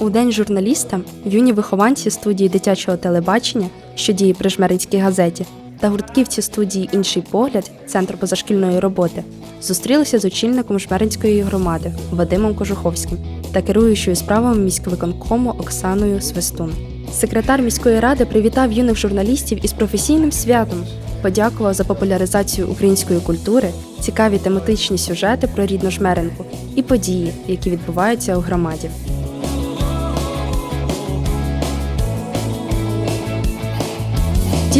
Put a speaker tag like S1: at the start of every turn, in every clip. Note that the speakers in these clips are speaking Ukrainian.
S1: У день журналіста юні вихованці студії дитячого телебачення, що діє при жмеринській газеті, та гуртківці студії Інший погляд Центр позашкільної роботи зустрілися з очільником жмеринської громади Вадимом Кожуховським та керуючою справами міськвиконкому Оксаною Свистун. Секретар міської ради привітав юних журналістів із професійним святом, подякував за популяризацію української культури, цікаві тематичні сюжети про рідну жмеринку і події, які відбуваються у громаді.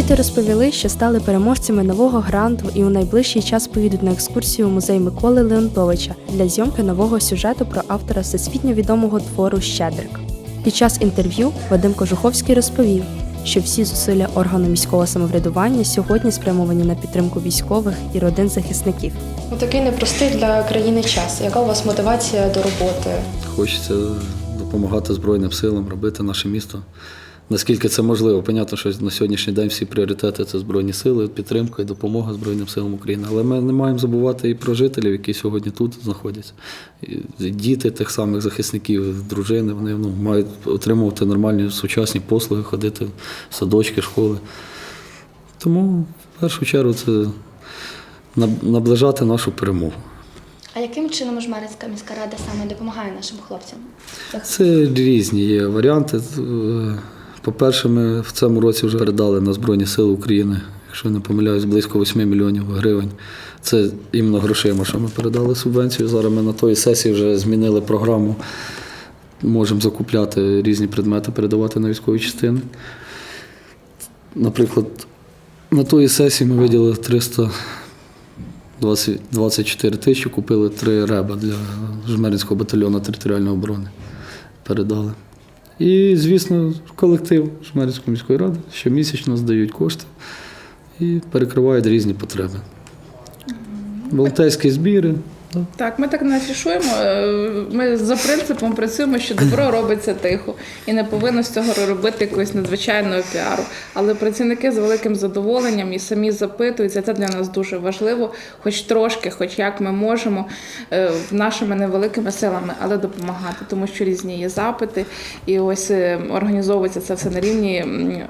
S1: Діти розповіли, що стали переможцями нового гранту і у найближчий час поїдуть на екскурсію у музей Миколи Леонтовича для зйомки нового сюжету про автора всесвітньо відомого твору Щедрик. Під час інтерв'ю Вадим Кожуховський розповів, що всі зусилля органу міського самоврядування сьогодні спрямовані на підтримку військових і родин захисників.
S2: У такий непростий для країни час. Яка у вас мотивація до роботи?
S3: Хочеться допомагати Збройним силам, робити наше місто. Наскільки це можливо? Понятно, що на сьогоднішній день всі пріоритети це Збройні сили, підтримка і допомога Збройним силам України. Але ми не маємо забувати і про жителів, які сьогодні тут знаходяться. І діти тих самих захисників, дружини, вони ну, мають отримувати нормальні сучасні послуги, ходити в садочки, школи. Тому в першу чергу це наближати нашу перемогу.
S4: А яким чином Жмеринська міська рада саме допомагає нашим хлопцям?
S3: Це різні є варіанти. По-перше, ми в цьому році вже передали на Збройні Сили України, якщо не помиляюсь, близько 8 мільйонів гривень. Це іменно грошима, що ми передали субвенцію. Зараз ми на тої сесії вже змінили програму. Можемо закупляти різні предмети, передавати на військові частини. Наприклад, на тої сесії ми виділили 324 тисячі, купили три реба для Жмеринського батальйону територіальної оборони. Передали. І, звісно, колектив Жмеринської міської ради щомісячно здають кошти і перекривають різні потреби. Волонтерські збіри.
S5: Так, ми так не афішуємо. Е, Ми за принципом працюємо, що добро робиться тихо, і не повинно з цього робити якогось надзвичайного піару. Але працівники з великим задоволенням і самі запитуються. Це для нас дуже важливо, хоч трошки, хоч як ми можемо е, нашими невеликими силами, але допомагати, тому що різні є запити. І ось е, організовується це все на рівні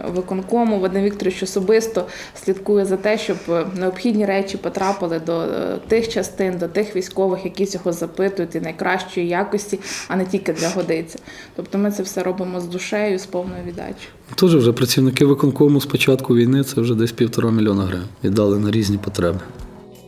S5: виконкому. Вадим Вікторович особисто слідкує за те, щоб необхідні речі потрапили до тих частин, до тих військових, які цього запитують і найкращої якості, а не тільки для годиці. Тобто ми це все робимо з душею, з повною віддачею.
S3: Теж вже працівники виконкому з початку війни це вже десь півтора мільйона гривень віддали на різні потреби.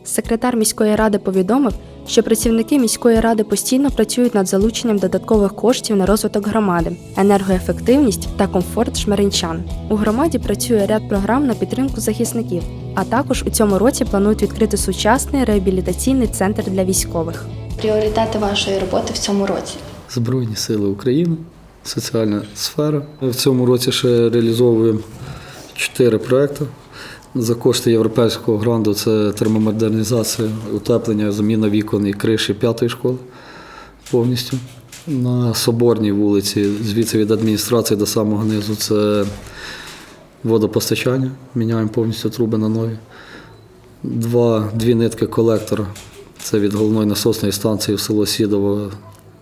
S1: Секретар міської ради повідомив, що працівники міської ради постійно працюють над залученням додаткових коштів на розвиток громади, енергоефективність та комфорт жмеринчан. У громаді працює ряд програм на підтримку захисників, а також у цьому році планують відкрити сучасний реабілітаційний центр для військових.
S4: Пріоритети вашої роботи в цьому році.
S3: Збройні сили України, соціальна сфера. Ми в цьому році ще реалізовуємо чотири проекти. За кошти європейського гранту це термомодернізація, утеплення, заміна вікон і криші п'ятої школи повністю. На Соборній вулиці, звідси від адміністрації до самого низу, це водопостачання. Міняємо повністю труби на нові. Два, дві нитки колектора. Це від головної насосної станції в село Сідово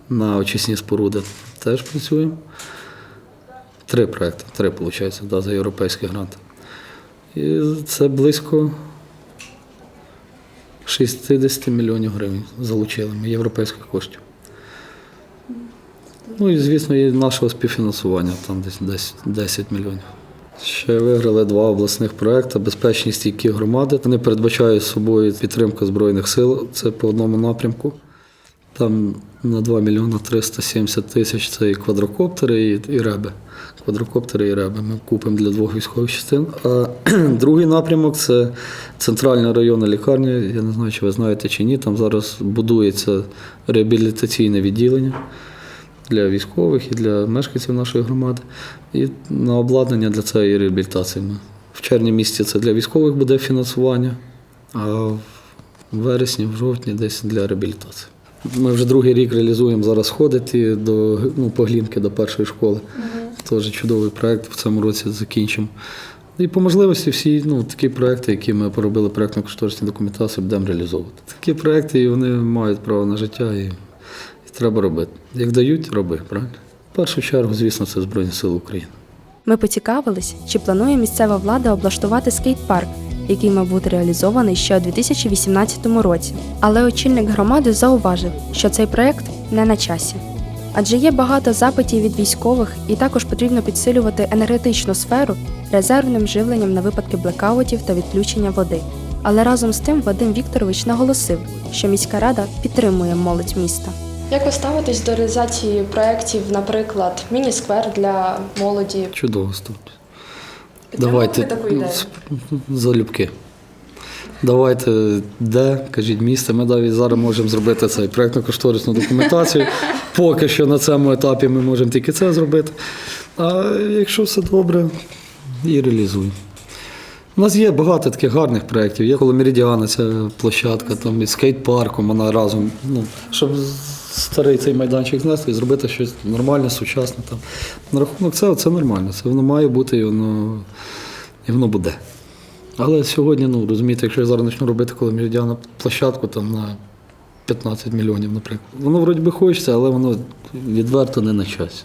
S3: на очисні споруди. Теж працюємо. Три проекти, три, виходить, да, за європейський грант. І це близько 60 мільйонів гривень залучили ми європейських коштів. Ну і, звісно, і нашого співфінансування, там десь 10, 10 мільйонів. Ще виграли два обласних проекти Безпечні стійкі громади. Вони передбачають собою підтримку Збройних сил, це по одному напрямку. Там на 2 мільйони 370 тисяч це і квадрокоптери, і, і реби. Квадрокоптери і реби ми купимо для двох військових частин. А другий напрямок це центральна районна лікарня. Я не знаю, чи ви знаєте чи ні. Там зараз будується реабілітаційне відділення для військових і для мешканців нашої громади. І на обладнання для цієї реабілітації. Ми. В червні місяці це для військових буде фінансування, а в вересні, в жовтні десь для реабілітації. Ми вже другий рік реалізуємо зараз ходити до ну, поглінки до першої школи. Теж чудовий проєкт в цьому році закінчимо. І по можливості всі ну, такі проекти, які ми поробили проєктно кошторисні документації, будемо реалізовувати. Такі проекти і вони мають право на життя і треба робити. Як дають, роби, правильно? В першу чергу, звісно, це Збройні Сили України.
S1: Ми поцікавились, чи планує місцева влада облаштувати скейт-парк, який мав бути реалізований ще у 2018 році. Але очільник громади зауважив, що цей проект не на часі. Адже є багато запитів від військових, і також потрібно підсилювати енергетичну сферу резервним живленням на випадки блекаутів та відключення води. Але разом з тим Вадим Вікторович наголосив, що міська рада підтримує молодь міста.
S2: Як ви ставитесь до реалізації проєктів, наприклад, міні-сквер для молоді?
S3: Чудово ставлю.
S2: Таку ідею?
S3: залюбки. Давайте де, кажіть місце. Ми навіть зараз можемо зробити цей проєктно-кошторисну документацію. Поки що на цьому етапі ми можемо тільки це зробити. А якщо все добре, і реалізуємо. У нас є багато таких гарних проєктів. Є коло Меридіана ця площадка, там і скейт-парком вона разом. Ну, щоб старий цей майданчик знести і зробити щось нормальне, сучасне. Там. На рахунок цього це нормально. Це воно має бути і воно, і воно буде. Але сьогодні, ну розумієте, якщо я зараз почну робити коло Меридіана площадку там на 15 мільйонів, наприклад. Воно вроді би хочеться, але воно відверто не на часі.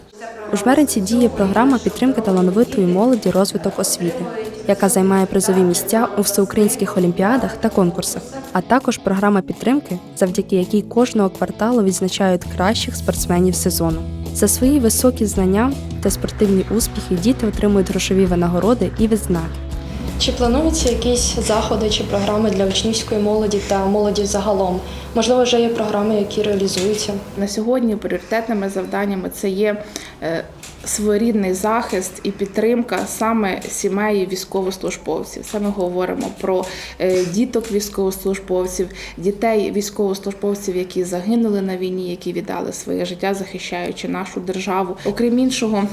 S1: У Жмеринці діє програма підтримки талановитої молоді розвиток освіти, яка займає призові місця у всеукраїнських олімпіадах та конкурсах, а також програма підтримки, завдяки якій кожного кварталу відзначають кращих спортсменів сезону. За свої високі знання та спортивні успіхи діти отримують грошові винагороди і відзнаки.
S2: Чи плануються якісь заходи чи програми для учнівської молоді та молоді загалом? Можливо, вже є програми, які реалізуються.
S5: На сьогодні пріоритетними завданнями це є е, своєрідний захист і підтримка саме сімей військовослужбовців. Ми говоримо про е, діток військовослужбовців, дітей військовослужбовців, які загинули на війні, які віддали своє життя, захищаючи нашу державу. Окрім іншого.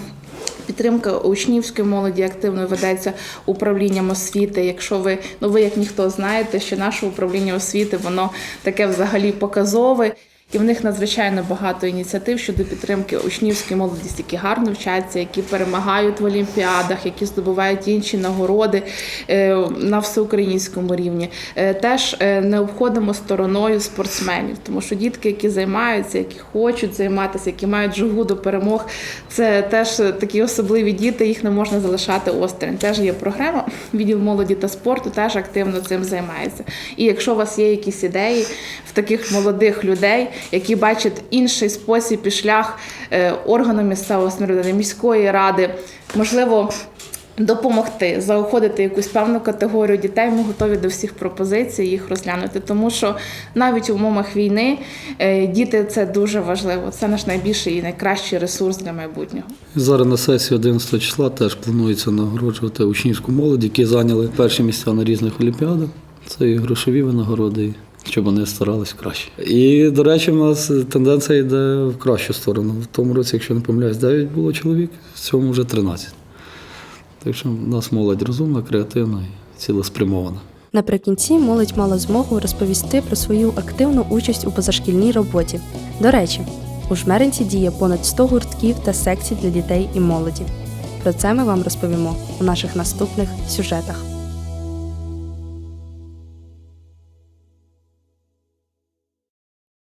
S5: Підтримка учнівської молоді активно ведеться управлінням освіти. Якщо ви ну ви як ніхто знаєте, що наше управління освіти воно таке взагалі показове. І в них надзвичайно багато ініціатив щодо підтримки учнівської молодості, які гарно вчаться, які перемагають в олімпіадах, які здобувають інші нагороди е, на всеукраїнському рівні. Е, Теж е, не обходимо стороною спортсменів, тому що дітки, які займаються, які хочуть займатися, які мають жагу до перемог, це теж такі особливі діти, їх не можна залишати осторонь. Теж є програма відділ молоді та спорту, теж активно цим займається. І якщо у вас є якісь ідеї в таких молодих людей, які бачать інший спосіб і шлях е, органу місцевого самоврядування, міської ради, можливо. Допомогти заохотити якусь певну категорію дітей. Ми готові до всіх пропозицій їх розглянути, тому що навіть в умовах війни е, діти це дуже важливо. Це наш найбільший і найкращий ресурс для майбутнього.
S3: Зараз на сесії 11 числа теж планується нагороджувати учнівську молодь, які зайняли перші місця на різних олімпіадах. Це і грошові винагороди, щоб вони старались краще. І, до речі, в нас тенденція йде в кращу сторону. В тому році, якщо не помиляюсь, 9 було чоловік, в цьому вже 13. Так що в нас молодь розумна, креативна і цілеспрямована.
S1: Наприкінці молодь мала змогу розповісти про свою активну участь у позашкільній роботі. До речі, у Жмеринці діє понад 100 гуртків та секцій для дітей і молоді. Про це ми вам розповімо у наших наступних сюжетах.